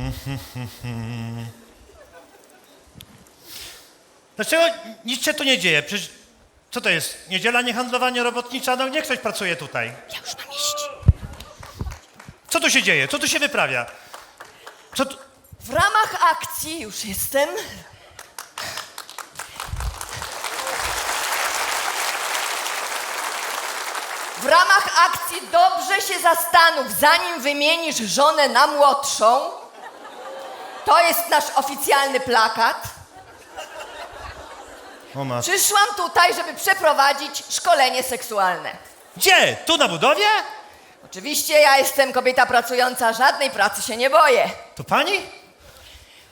Dlaczego nic się tu nie dzieje? Przecież co to jest? Niedziela niehandlowanie robotnicza? No niech ktoś pracuje tutaj. Ja już mam iść. Co tu się dzieje? Co tu się wyprawia? Co tu... W ramach akcji już jestem. W ramach akcji dobrze się zastanów, zanim wymienisz żonę na młodszą. To jest nasz oficjalny plakat. O mat... Przyszłam tutaj, żeby przeprowadzić szkolenie seksualne. Gdzie? Tu na budowie? Oczywiście ja jestem kobieta pracująca, żadnej pracy się nie boję. To pani?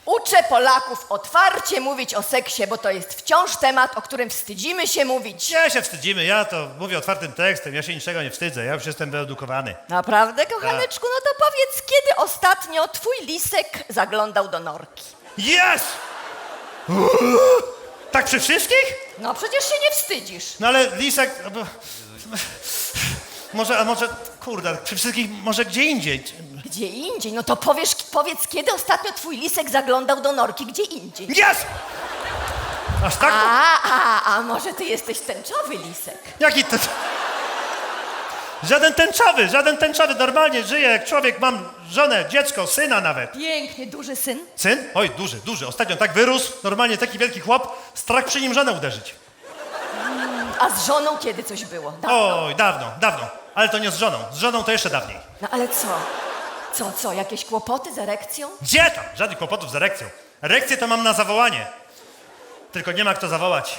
Uczę Polaków otwarcie mówić o seksie, bo to jest wciąż temat, o którym wstydzimy się mówić. Nie się wstydzimy, ja to mówię otwartym tekstem, ja się niczego nie wstydzę, ja już jestem wyedukowany. Naprawdę, kochaneczku? No to powiedz, kiedy ostatnio twój lisek zaglądał do norki? Jest! Tak przy wszystkich? No przecież się nie wstydzisz. No ale Lisek... no Może, a może, kurde, przy wszystkich, może gdzie indziej. Gdzie indziej? No to powiesz, powiedz, kiedy ostatnio twój lisek zaglądał do norki? Gdzie indziej? Jest! Aż tak? A, a, a może ty jesteś tęczowy lisek? Jaki to... Żaden tęczowy, żaden tęczowy, normalnie żyje jak człowiek, mam żonę, dziecko, syna nawet. Pięknie, duży syn. Syn? Oj, duży, duży, ostatnio tak wyrósł, normalnie taki wielki chłop, strach przy nim żonę uderzyć. A z żoną kiedy coś było? Dawno. Oj, dawno, dawno, ale to nie z żoną, z żoną to jeszcze dawniej. No ale co? Co, co? Jakieś kłopoty z erekcją? Gdzie tam? Żadnych kłopotów z erekcją. Erekcję to mam na zawołanie. Tylko nie ma kto zawołać.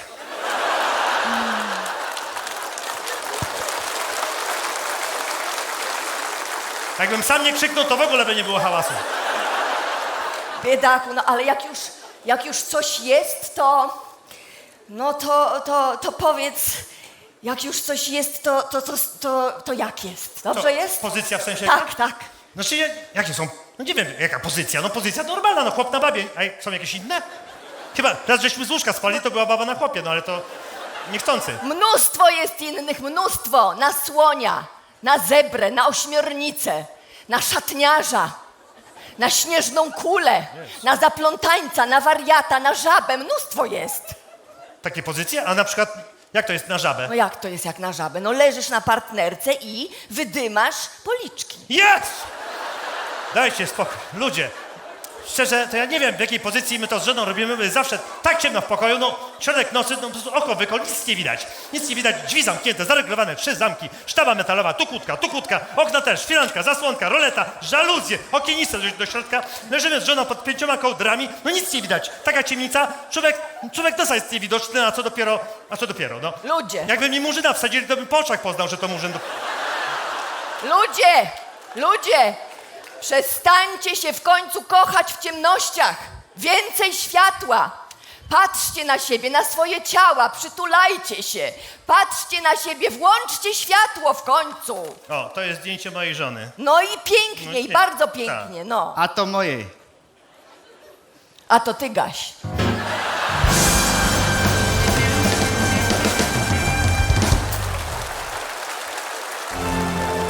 Jakbym sam nie krzyknął, to w ogóle by nie było hałasu. Biedaku, no ale jak już, jak już coś jest, to. No to, to, to powiedz, jak już coś jest, to, to, to, to, to jak jest? Dobrze Co, jest? Pozycja w sensie... Tak, tak. Znaczy, jakie są... No nie wiem, jaka pozycja. No pozycja normalna, no chłop na babie. A są jakieś inne? Chyba raz żeśmy z łóżka spali, to była baba na chłopie, no ale to niechcący. Mnóstwo jest innych, mnóstwo. Na słonia, na zebrę, na ośmiornicę, na szatniarza, na śnieżną kulę, na zaplątańca, na wariata, na żabę. Mnóstwo jest. Takie pozycje? A na przykład, jak to jest na żabę? No jak to jest jak na żabę? No leżysz na partnerce i wydymasz policzki. Jest! Dajcie spokój. Ludzie, szczerze, to ja nie wiem, w jakiej pozycji my to z żoną robimy, jest zawsze tak ciemno w pokoju, no środek nocy, no po prostu oko wykol, nic nie widać. Nic nie widać, drzwi zamknięte, zareglowane, trzy zamki, sztaba metalowa, tu kłódka, tu kłódka, okna też, firanka, zasłonka, roleta, żaluzje, okiennice do, do środka. Leżymy z żoną pod pięcioma kołdrami, no nic nie widać. Taka ciemnica, człowiek, człowiek nosa jest niewidoczny, a co dopiero, a co dopiero, no. Ludzie. Jakby mi murzyna wsadzili, to bym po oczach poznał, że to murzyn. Ludzie! Ludzie! Przestańcie się w końcu kochać w ciemnościach! Więcej światła! Patrzcie na siebie, na swoje ciała, przytulajcie się! Patrzcie na siebie, włączcie światło w końcu! O, to jest zdjęcie mojej żony. No i pięknie, No i bardzo tak. pięknie, no. A to mojej. A to ty, Gaś.